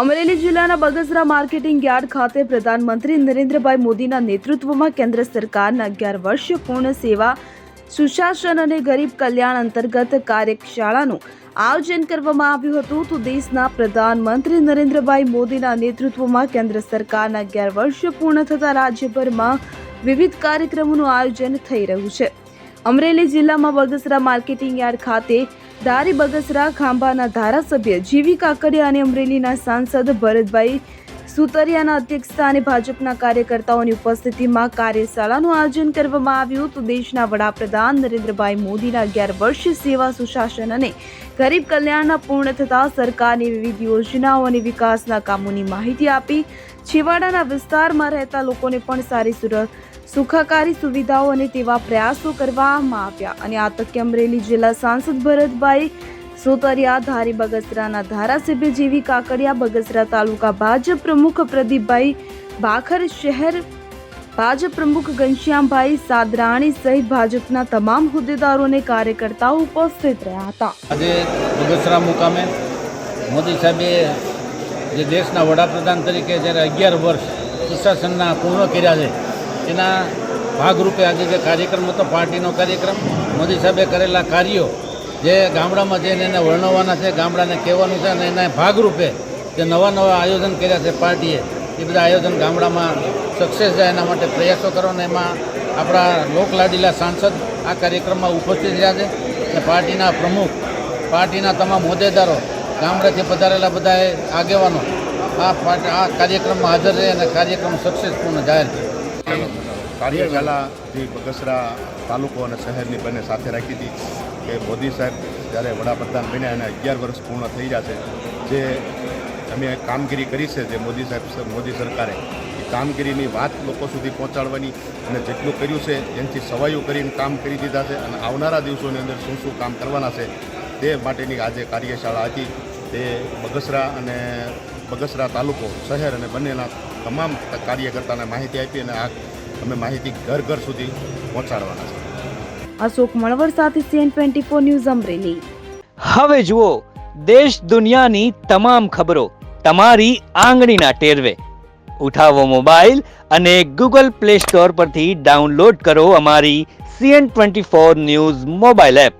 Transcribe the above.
અમરેલી જિલ્લાના Bagasara marketing yard ખાતે પ્રધાનમંત્રી નરેન્દ્રભાઈ મોદીના નેતૃત્વમાં કેન્દ્ર સરકારના અગિયાર વર્ષ પૂર્ણ સેવા, સુશાસન અને ગરીબ કલ્યાણ અંતર્ગત કાર્યશાળાનું આયોજન કરવામાં આવ્યું હતું. તો દેશના પ્રધાનમંત્રી નરેન્દ્રભાઈ મોદીના નેતૃત્વમાં કેન્દ્ર સરકારના અગિયાર વર્ષ પૂર્ણ થતા રાજ્યભરમાં વિવિધ કાર્યક્રમોનું આયોજન થઈ રહ્યું છે. અમરેલી જિલ્લામાં બગસરા માર્કેટિંગ યાર્ડ ખાતે દારી બગસરા ખાંભાના ધારાસભ્ય જીવી કાકડિયા અને અમરેલીના સાંસદ ભરતભાઈ સુતરિયાના અધ્યક્ષસ્થાને ભાજપના કાર્યકર્તાઓની ઉપસ્થિતિમાં કાર્યશાળાનું આયોજન કરવામાં આવ્યું તો દેશના વડાપ્રધાન નરેન્દ્રભાઈ મોદીના અગિયાર વર્ષ સેવા સુશાસન અને ગરીબ કલ્યાણના પૂર્ણ થતા સરકારની વિવિધ યોજનાઓ અને વિકાસના કામોની માહિતી આપી. છેવાડાના વિસ્તારમાં રહેતા લોકોને પણ સારી સુર, સુખાકારી સુવિધાઓ અને તેવા પ્રયાસો કરવામાં આવ્યા અને આ તકે અમરેલી જિલ્લા સાંસદ ભરતભાઈ સોતરિયા, ધારી બગસરાના ધારાસભ્ય જેવી કાકડિયા, બગસરા તાલુકા ભાજપ પ્રમુખ પ્રદીપભાઈ ભાખર, શહેર ભાજપ પ્રમુખ ઘનશ્યામભાઈ સાદરાણી સહિત ભાજપના તમામ હોદ્દેદારો અને કાર્યકર્તાઓ ઉપસ્થિત રહ્યા હતા. આજે બગસરા મુકામે મોદી સાહેબે જે દેશના વડાપ્રધાન તરીકે જ્યારે અગિયાર વર્ષ સુશાસનના પૂર્ણ કર્યા છે, એના ભાગરૂપે આજે જે કાર્યક્રમ હતો, પાર્ટીનો કાર્યક્રમ, મોદી સાહેબે કરેલા કાર્યો જે ગામડામાં જઈને એને વર્ણવવાના છે, ગામડાને કહેવાનું છે અને એના ભાગરૂપે જે નવા નવા આયોજન કર્યા છે પાર્ટીએ, એ બધા આયોજન ગામડામાં સક્સેસ જાય એના માટે પ્રયાસો કરો અને એમાં આપણા લોકલાડીલા સાંસદ આ કાર્યક્રમમાં ઉપસ્થિત રહ્યા છે અને પાર્ટીના પ્રમુખ, પાર્ટીના તમામ હોદ્દેદારો, ગામડેથી પધારેલા બધાએ આગેવાનો આ પાર્ટી, આ કાર્યક્રમમાં હાજર રહે અને કાર્યક્રમ સક્સેસપૂર્ણ જાહેર થયો કાર્યશાળા જે બગસરા તાલુકો અને શહેરની બંને સાથે રાખી હતી. કે મોદી સાહેબ જ્યારે વડાપ્રધાન બન્યા અને અગિયાર વર્ષ પૂર્ણ થઈ રહ્યા છે, જે અમે કામગીરી કરી છે, જે મોદી સાહેબ મોદી સરકારે, એ કામગીરીની વાત લોકો સુધી પહોંચાડવાની અને જેટલું કર્યું છે એનાથી સવાયું કરીને કામ કરી દીધા છે અને આવનારા દિવસોની અંદર શું શું કામ કરવાના છે, તે માટેની આજે કાર્યશાળા હતી. તે બગસરા અને બગસરા તાલુકો, શહેર અને બંનેના તમામ કાર્યકર્તાને માહિતી આપી અને આ અમે માહિતી ઘર ઘર સુધી પહોંચાડવાના છે. અશોક મળવર સાથે CN twenty four news Amreli. હવે જુઓ, દેશ દુનિયાની તમામ ખબરો તમારી આંગળીના ટેરવે. ઉઠાવો મોબાઈલ અને ગૂગલ પ્લે સ્ટોર પરથી ડાઉનલોડ કરો અમારી CN twenty four news mobile app.